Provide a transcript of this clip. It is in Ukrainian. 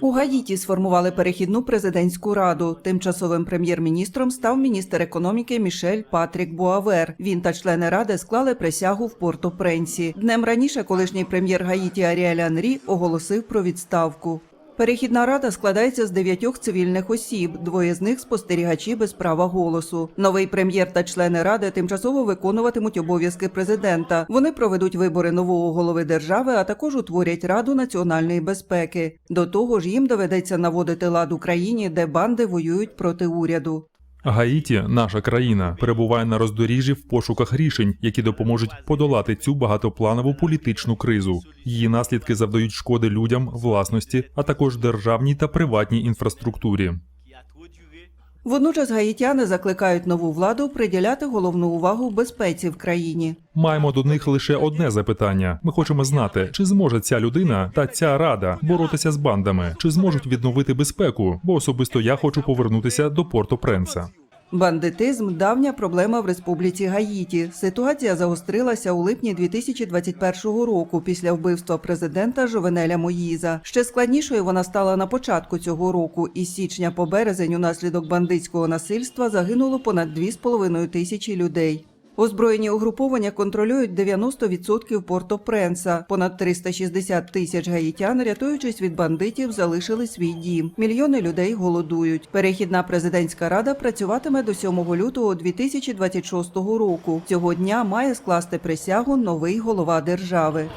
У Гаїті сформували перехідну президентську раду. Тимчасовим прем'єр-міністром став міністр економіки Мішель Патрік Буавер. Він та члени ради склали присягу в Порто-Пренсі. Днем раніше колишній прем'єр Гаїті Аріель Анрі оголосив про відставку. Перехідна рада складається з дев'ятьох цивільних осіб, двоє з них спостерігачі без права голосу. Новий прем'єр та члени ради тимчасово виконуватимуть обов'язки президента. Вони проведуть вибори нового голови держави, а також утворять раду національної безпеки. До того ж, їм доведеться наводити лад у країні, де банди воюють проти уряду. Гаїті, наша країна, перебуває на роздоріжжі в пошуках рішень, які допоможуть подолати цю багатопланову політичну кризу. Її наслідки завдають шкоди людям, власності, а також державній та приватній інфраструктурі. Водночас гаїтяни закликають нову владу приділяти головну увагу безпеці в країні. Маємо до них лише одне запитання: ми хочемо знати, чи зможе ця людина та ця рада боротися з бандами, чи зможуть відновити безпеку, бо особисто я хочу повернутися до Порто-Пренса. Бандитизм давня проблема в республіці Гаїті. Ситуація загострилася у липні 2021 року після вбивства президента Жовенеля Моїза. Ще складнішою вона стала на початку цього року. Із січня по березень унаслідок бандитського насильства загинуло понад 2,5 тисячі людей. Озброєні угруповання контролюють 90% Порто-Пренса. Понад 360 тисяч гаїтян, рятуючись від бандитів, залишили свій дім. Мільйони людей голодують. Перехідна президентська рада працюватиме до 7 лютого 2026 року. Цього дня має скласти присягу новий голова держави.